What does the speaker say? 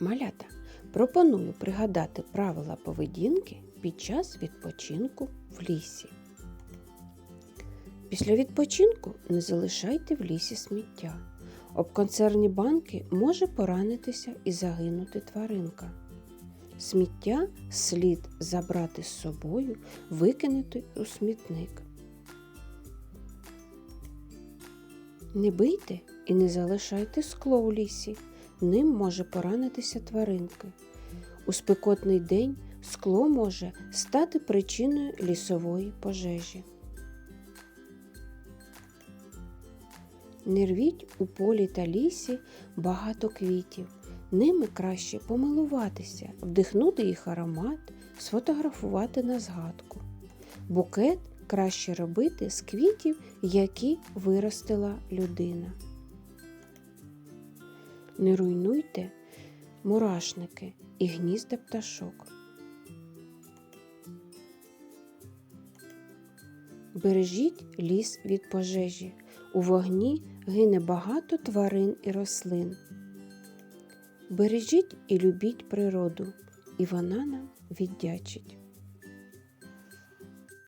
Малята, пропоную пригадати правила поведінки під час відпочинку в лісі. Після відпочинку не залишайте в лісі сміття. Об консервні банки може поранитися і загинути тваринка. Сміття слід забрати з собою, викинути у смітник. Не бийте і не залишайте скло у лісі. Ним може поранитися тваринки. У спекотний день скло може стати причиною лісової пожежі. Не рвіть у полі та лісі багато квітів. Ними краще помилуватися, вдихнути їх аромат, сфотографувати на згадку. Букет краще робити з квітів, які виростила людина. Не руйнуйте мурашники і гнізда пташок. Бережіть ліс від пожежі. У вогні гине багато тварин і рослин. Бережіть і любіть природу, і вона нам віддячить.